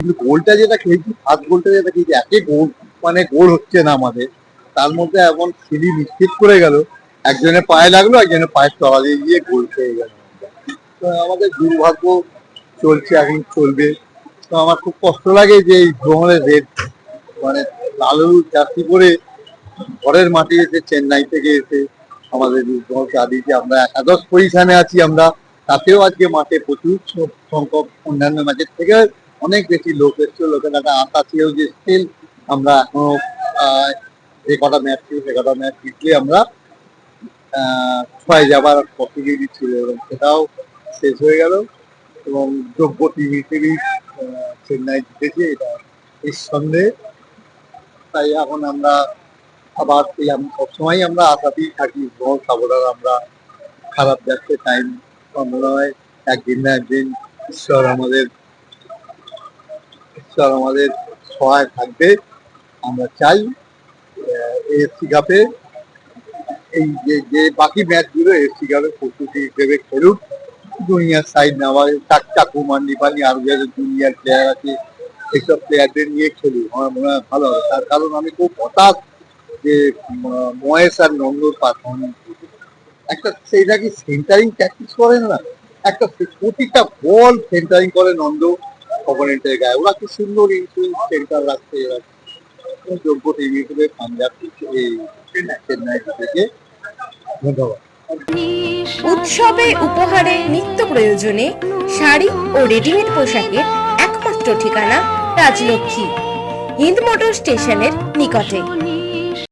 কিন্তু গোলটা যেটা খেয়েছি ফার্স্ট গোলটা যেটা খেয়েছি, একে গোল মানে গোল হচ্ছে না আমাদের। তার মধ্যে এমন সিঁড়ি নিশ্চিত করে গেল, একজনের পায়ে লাগল, একজনের পায়ের তলা দিয়ে গিয়ে গোল খেয়ে গেল। তো আমাদের দুর্ভাগ্য চলছে, এখন চলবে। তো আমার খুব কষ্ট লাগে যে এই ভ্রমণের রেট মানে লালু জার্সি করে ঘরের মাটি এসে, চেন্নাই থেকে এসে আমাদের দিয়েছে আমরা একাদশ পজিশনে আছি আমরা। তাতেও আজকে মাঠে প্রচুর সংখ্যক অন্যান্য ম্যাচের থেকে অনেক বেশি লোক এসছে লোকের একটা আশা ছিল যে স্টিল আমরা এখনও যে কটা ম্যাচ ছিল সে কটা ম্যাচ জিতলে আমরা ছয় যাবার পসিবিলিটি ছিল এবং সেটাও শেষ হয়ে গেল এবং যোগ্য টিম হিসেবেই চেন্নাই জিতেছে, এটা নিঃসন্দেহে তাই এখন আমরা আবার এই সবসময় আমরা আশাতেই থাকি, বল সাবধান আমরা খারাপ যাচ্ছে টাইম মনে হয় একদিন না একদিন ঈশ্বর আমাদের ঈশ্বর আমাদের সহায় থাকবে। আমরা চাই এএফসি কাপে এই যে যে বাকি ম্যাচগুলো এএফসি কাপে প্রস্তুতি হিসেবে খেলুক। দুনিয়ার সাইড নেওয়া চাকচা কুমার নিপানি আরও যাদের দুনিয়ার প্লেয়ার আছে এইসব প্লেয়ারদের নিয়ে খেলুক। আমার মনে হয় ভালো হবে। তার কারণ আমি খুব হতাশ যে ম- মহেশ আর নন্দর পারফরমেন্স একটা সেইটা কি সেন্টারিং প্র্যাকটিস করেন না? একটা প্রতিটা বল সেন্টারিং করে নন্দ। অপোনেন্টের গায়ে। ওরা খুব সুন্দর ইনফ্লুয়েন্স সেন্টার রাখছে এরা। যোগ্য টিম হিসেবে পাঞ্জাব এই চেন্নাই থেকে। ধন্যবাদ। উৎসবে উপহারে নিত্য প্রয়োজনে শাড়ি ও রেডিমেড পোশাকের একমাত্র ঠিকানা রাজলক্ষ্মী। হিন্দ মোটর স্টেশনের নিকটে।